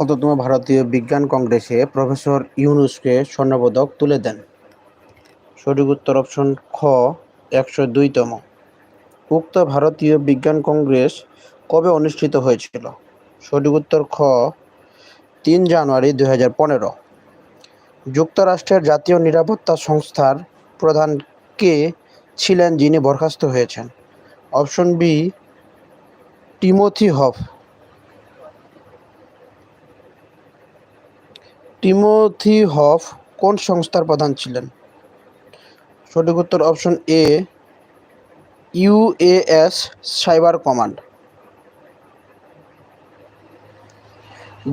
কততম ভারতীয় বিজ্ঞান কংগ্রেসে প্রফেসর ইউনুসকে স্বর্ণপদক তুলে দেন। সঠিক উত্তর অপশন খ, একশো দুইতম। উক্ত ভারতীয় বিজ্ঞান কংগ্রেস কবে অনুষ্ঠিত হয়েছিল? সঠিক উত্তর খ, তিন জানুয়ারি দুই হাজার পনেরো। যুক্তরাষ্ট্রের জাতীয় নিরাপত্তা সংস্থার প্রধান কে ছিলেন যিনি বরখাস্ত হয়েছেন? Option B, Timothy Haugh. Timothy Haugh কোন সংস্থার প্রধান ছিলেন? সঠিক উত্তর option A UAS cyber command.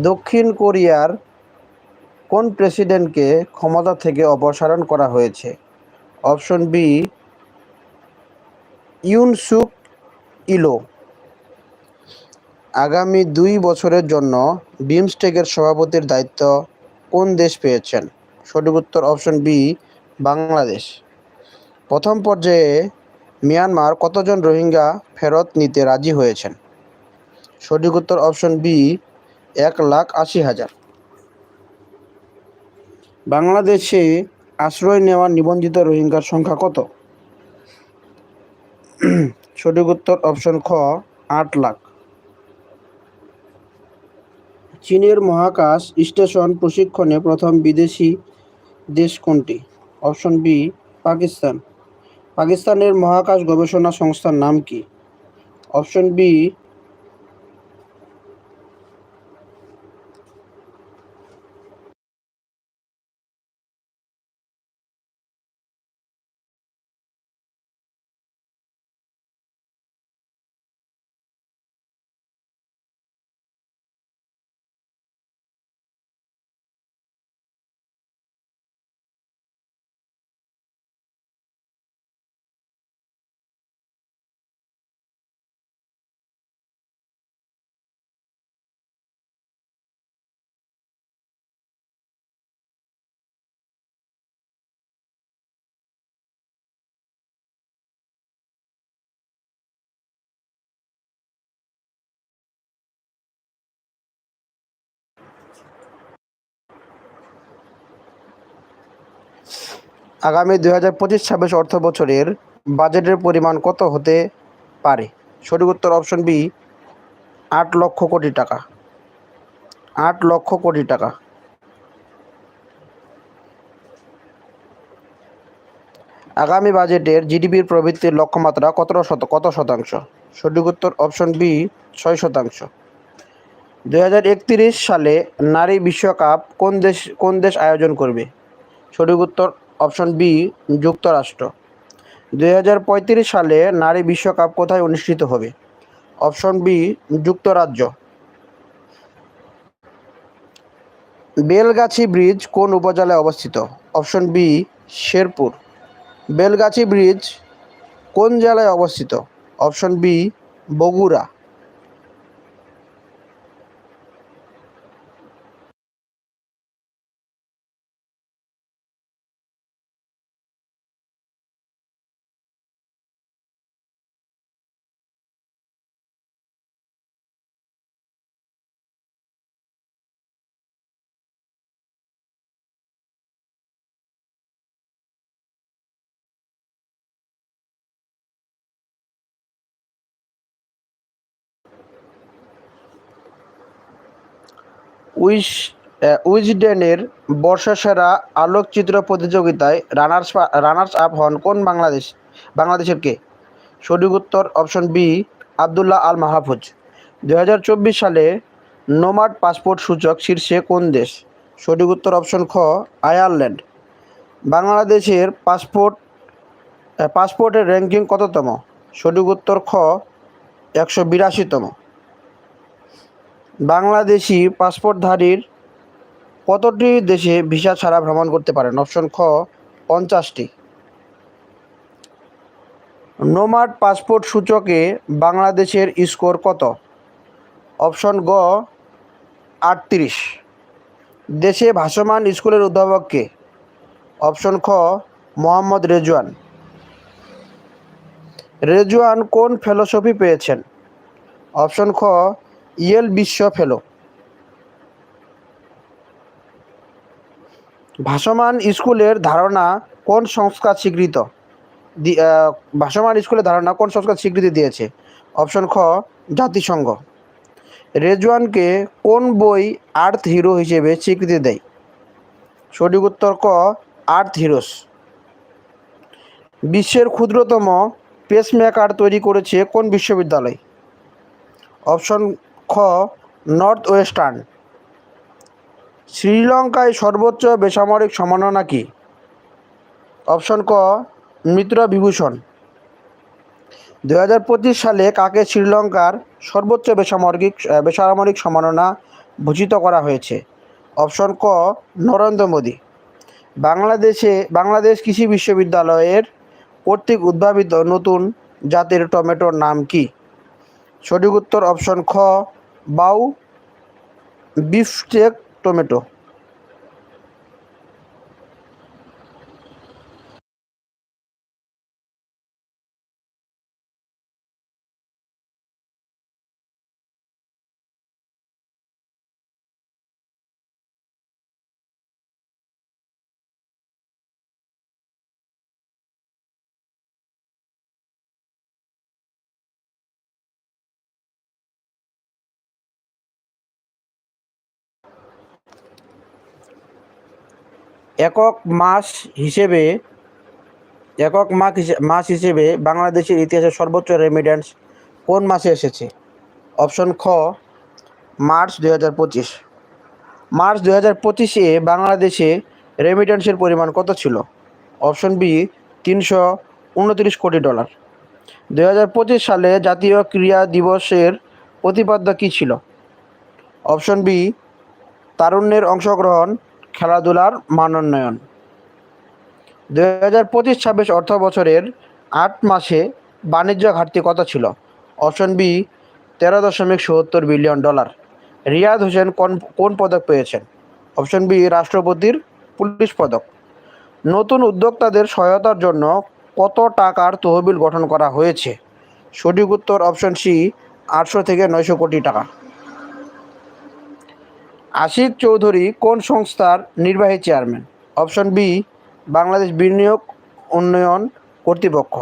দক্ষিণ কোরিয়ার কোন প্রেসিডেন্টকে ক্ষমতা থেকে অপসারণ করা হয়েছে? Option B Yoon Suk Yeol. আগামী দুই বছরের জন্য বিমস্টেকের সভাপতির দায়িত্ব কোন দেশ পেয়েছেন? সঠিক উত্তর অপশন বি, বাংলাদেশ। প্রথম পর্যায়ে মিয়ানমার কতজন রোহিঙ্গা ফেরত নিতে রাজি হয়েছেন? সঠিক উত্তর অপশন বি, এক লাখ আশি হাজার। বাংলাদেশে আশ্রয় নেওয়া নিবন্ধিত রোহিঙ্গার সংখ্যা কত? সঠিক উত্তর অপশন খ, আট লাখ। চীনের মহাকাশ স্টেশন প্রশিক্ষণে প্রথম বিদেশি দেশ কোনটি? Option B, Pakistan. পাকিস্তানের মহাকাশ গবেষণা সংস্থার নাম কি? অপশন বি আগামী দুই হাজার পঁচিশ ছাব্বিশ অর্থ বছরের বাজেটের পরিমাণ কত হতে পারে? সঠিক উত্তর অপশন বি, আট লক্ষ কোটি টাকা। আট লক্ষ কোটি টাকা। আগামী বাজেটের জিডিপির প্রবৃত্তির লক্ষ্যমাত্রা কত শত, কত শতাংশ? সঠিক উত্তর অপশন বি, ছয় শতাংশ। দুই হাজার একত্রিশ সালে নারী বিশ্বকাপ কোন দেশ কোন দেশ আয়োজন করবে? সঠিক উত্তর অপশন বি, যুক্তরাষ্ট্র। দুই হাজার পঁয়ত্রিশ সালে নারী বিশ্বকাপ কোথায় অনুষ্ঠিত হবে? অপশন বি, যুক্তরাজ্য। বেলগাছি ব্রিজ কোন উপজেলায় অবস্থিত? Option B, Sherpur. Belgachi bridge কোন জেলায় অবস্থিত? Option B, Bogura. উইস উইজডেনের বর্ষসেরা আলোকচিত্র প্রতিযোগিতায় রানার্স রানার্স আপ হন কোন বাংলাদেশ, বাংলাদেশের কে? সঠিক উত্তর অপশন বি, আবদুল্লাহ আল মাহফুজ। দু হাজার চব্বিশ সালে নোমাড পাসপোর্ট সূচক শীর্ষে কোন দেশ? সঠিক উত্তর অপশন খ, আয়ারল্যান্ড। বাংলাদেশের পাসপোর্ট পাসপোর্টের র্যাঙ্কিং কততম? সঠিক উত্তর খ, একশো বিরাশিতম। বাংলাদেশি পাসপোর্টধারীর কতটি দেশে ভিসা ছাড়া ভ্রমণ করতে পারেন? অপশন খ, পঞ্চাশটি। নোমাড পাসপোর্ট সূচকে বাংলাদেশের স্কোর কত? অপশন গ, আটত্রিশ। দেশে ভাসমান স্কুলের উদ্ভাবক কে? অপশন খ, মোহাম্মদ রেজওয়ান। রেজওয়ান কোন ফেলোসফি পেয়েছেন? অপশন খ ইয়েল বিশ্ব ফেলো। ভাসমান স্কুলের ধারণা কোন সংস্কার স্বীকৃত? ভাসমান স্কুলের ধারণা কোন সংস্কার স্বীকৃতি দিয়েছে? অপশন খ, জাতিসংঘ। রেজওয়ানকে কোন বই আর্থ হিরো হিসেবে স্বীকৃতি দেয়? সঠিক উত্তর ক, আর্থ হিরোস। বিশ্বের ক্ষুদ্রতম পেসমেকার তৈরি করেছে কোন বিশ্ববিদ্যালয়? অপশন খ নর্থ ওয়েস্টার্ন শ্রীলঙ্কায় সর্বোচ্চ বেসামরিক সম্মাননা কি? অপশন ক মিত্র বিভূষণ দু হাজার পঁচিশ সালে কাকে শ্রীলঙ্কার সর্বোচ্চ বেসামরিক বেসামরিক সম্মাননা ভূষিত করা হয়েছে? অপশন ক, নরেন্দ্র মোদী। বাংলাদেশে, বাংলাদেশ কৃষি বিশ্ববিদ্যালয়ের কর্তৃক উদ্ভাবিত নতুন জাতের টমেটোর নাম কি? সঠিক উত্তর অপশন খ বাউ বিফটেক টমেটো। একক মাস হিসেবে, একক মাস মাস হিসেবে বাংলাদেশের ইতিহাসে সর্বোচ্চ রেমিডেন্স কোন মাসে এসেছে? অপশন খ, মার্চ দুই হাজার পঁচিশ। মার্চ দুই হাজার পঁচিশে বাংলাদেশে রেমিডেন্সের পরিমাণ কত ছিল? অপশন বি তিনশো উনত্রিশ কোটি ডলার দুই হাজার পঁচিশ সালে জাতীয় ক্রীড়া দিবসের প্রতিপাদ্য কী ছিল? অপশন বি তারুণ্যের অংশগ্রহণ খেলাধুলার মানোন্নয়ন। দুই হাজার পঁচিশ ছাব্বিশ অর্থ বছরের আট মাসে বাণিজ্য ঘাটতি কত ছিল? অপশন বি, তেরো দশমিক সত্তর বিলিয়ন ডলার। রিয়াদ হোসেন কোন কোন পদক পেয়েছেন? অপশন বি, রাষ্ট্রপতির পুলিশ পদক। নতুন উদ্যোক্তাদের সহায়তার জন্য কত টাকার তহবিল গঠন করা হয়েছে? সঠিক উত্তর অপশন সি, আটশো থেকে নয়শো কোটি টাকা। আশিক চৌধুরী কোন সংস্থার নির্বাহী চেয়ারম্যান? অপশন বি, বাংলাদেশ বিনিয়োগ উন্নয়ন কর্তৃপক্ষ।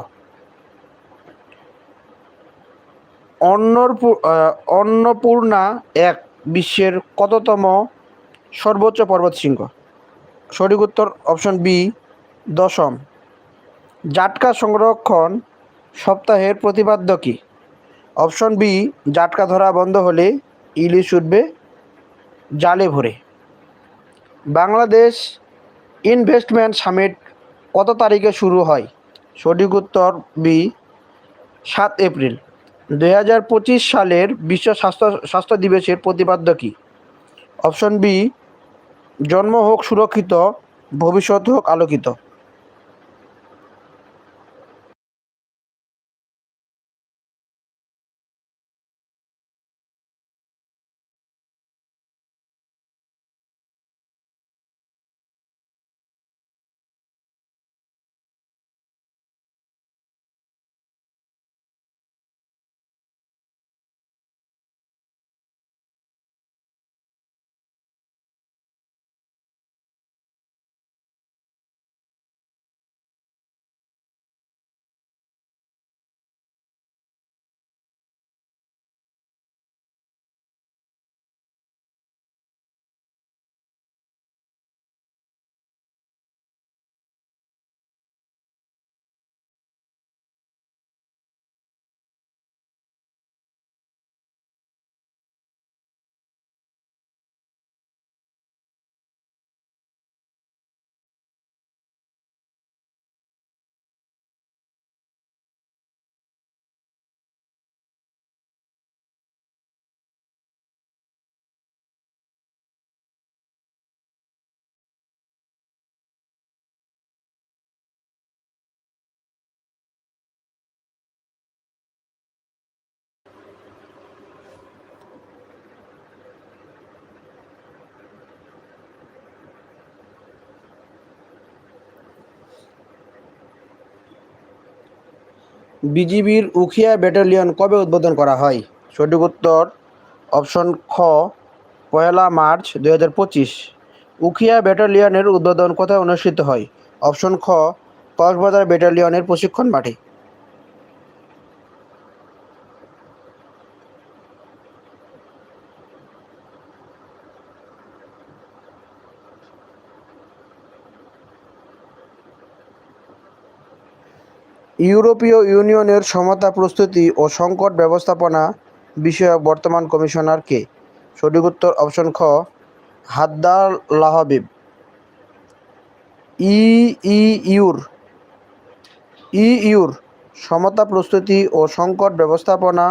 অন্নপূর্ণা এক, বিশ্বের কততম সর্বোচ্চ পর্বত শৃঙ্গ সঠিক উত্তর অপশন বি, দশম। জাটকা সংরক্ষণ সপ্তাহের প্রতিপাদ্য কী? অপশন বি, জাটকা ধরা বন্ধ হলে ইলিশ উঠবে জালে ভরে। বাংলাদেশ ইনভেস্টমেন্ট সামিট কত তারিখে শুরু হয়? সঠিক উত্তর বি, সাত এপ্রিল। দুই হাজার পঁচিশ সালের বিশ্ব স্বাস্থ্য স্বাস্থ্য দিবসের প্রতিপাদ্য কী? অপশন বি, জন্ম হোক সুরক্ষিত, ভবিষ্যৎ হোক আলোকিত। বিজিবির উখিয়া ব্যাটালিয়ন কবে উদ্বোধন করা হয়? সঠিক উত্তর অপশন খ, পয়লা মার্চ দুই হাজার পঁচিশ। উখিয়া ব্যাটালিয়নের উদ্বোধন কোথায় অনুষ্ঠিত হয়? অপশন খ, কক্সবাজার ব্যাটালিয়নের প্রশিক্ষণ মাঠে। ইউরোপীয় ইউনিয়নের সমতা প্রস্তুতি ও সংকট ব্যবস্থাপনা বিষয়ক বর্তমান কমিশনার কে সঠিক উত্তর অপশন খ, হাদ্দার লাহাবিব। ইউর ই ইউর সমতা প্রস্তুতি ও সংকট ব্যবস্থাপনা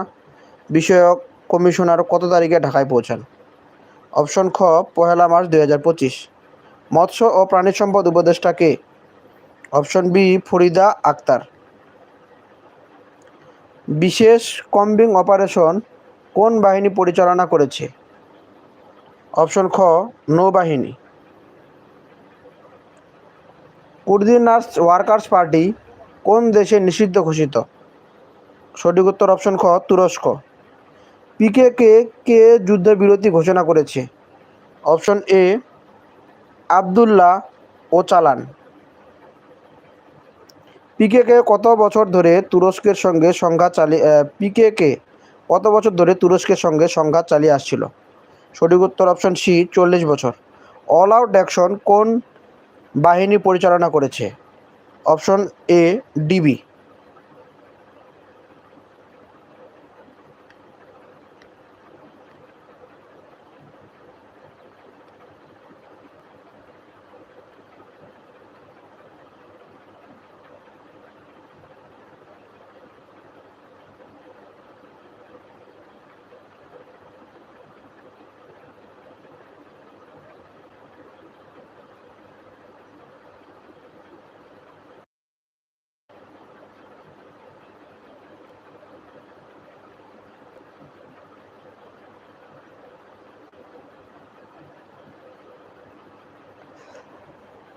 বিষয়ক কমিশনার কত তারিখে ঢাকায় পৌঁছান? অপশন খ, পহেলা মার্চ দুই হাজার পঁচিশ। মৎস্য ও প্রাণী সম্পদ উপদেষ্টা কে অপশন বি, ফরিদা আক্তার। বিশেষ কম্বিং অপারেশন কোন বাহিনী পরিচালনা করেছে? অপশন খ, নৌবাহিনী। কুর্দিনার্স ওয়ার্কার্স পার্টি কোন দেশে নিষিদ্ধ ঘোষিত? সঠিক উত্তর অপশন খ, তুরস্ক। পিকে কে কে যুদ্ধবিরতি ঘোষণা করেছে? অপশন এ, আবদুল্লাহ ও চালান পিকেকে কত বছর ধরে তুরস্কের সঙ্গে সংঘাত চালিয়ে পিকেকে কত বছর ধরে তুরস্কের সঙ্গে সংঘাত চালিয়ে আসছিল? সঠিক উত্তর অপশন সি চল্লিশ বছর। অল আউট অ্যাকশন কোন বাহিনী পরিচালনা করেছে? অপশন এ ডিবি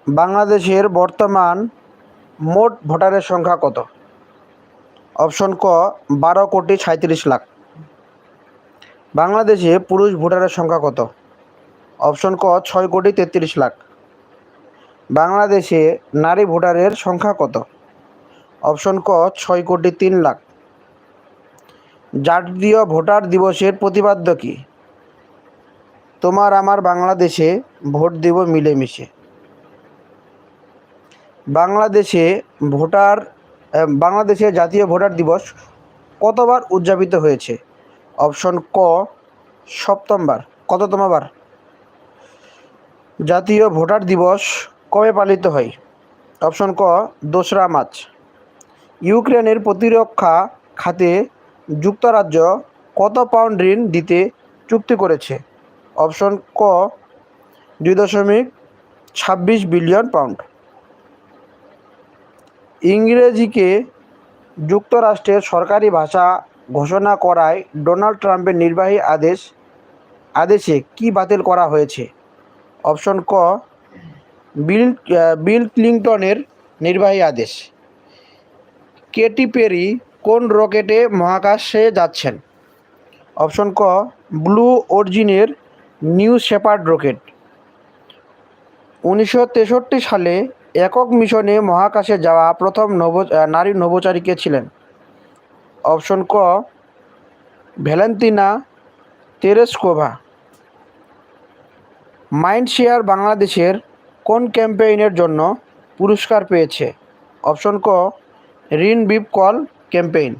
বাংলাদেশের বর্তমান মোট ভোটারের সংখ্যা কত? অপশন ক, বারো কোটি সাঁত্রিশ লাখ। বাংলাদেশে পুরুষ ভোটারের সংখ্যা কত? অপশন ক, ছয় কোটি তেত্রিশ লাখ। বাংলাদেশে নারী ভোটারের সংখ্যা কত? অপশন ক, ছয় কোটি তিন লাখ। জাতীয় ভোটার দিবসের প্রতিপাদ্য কী? তোমার আমার বাংলাদেশে ভোট দেব মিলেমিশে। বাংলাদেশে ভোটার বাংলাদেশে জাতীয় ভোটার দিবস কতবার উদযাপিত হয়েছে? অপশন ক, সপ্তমবার, কততমবার? জাতীয় ভোটার দিবস কবে পালিত হয়? অপশন ক, দোসরা মার্চ। ইউক্রেনের প্রতিরক্ষা খাতে যুক্তরাজ্য কত পাউন্ড ঋণ দিতে চুক্তি করেছে? অপশন ক, দুই দশমিক ছাব্বিশ বিলিয়ন পাউন্ড। ইংরেজিকে যুক্তরাষ্ট্রের সরকারি ভাষা ঘোষণা করায় ডোনাল্ড ট্রাম্পের নির্বাহী আদেশ, আদেশে কি বাতিল করা হয়েছে? অপশন ক, বিল বিল ক্লিংটনের নির্বাহী আদেশ। কেটি পেরি কোন রকেটে মহাকাশে যাচ্ছেন? অপশন ক, ব্লু অরিজিনের নিউ শেপার্ড রকেট। উনিশশো তেষট্টি সালে একক মিশনে মহাকাশে যাওয়া প্রথম নব নারী নভোচারী কে ছিলেন? অপশন ক, ভ্যালেন্তিনা তেরেসকোভা মাইন্ড শেয়ার বাংলাদেশের কোন ক্যাম্পেইনের জন্য পুরস্কার পেয়েছে? অপশন ক ঋণ বিপ কল ক্যাম্পেইন।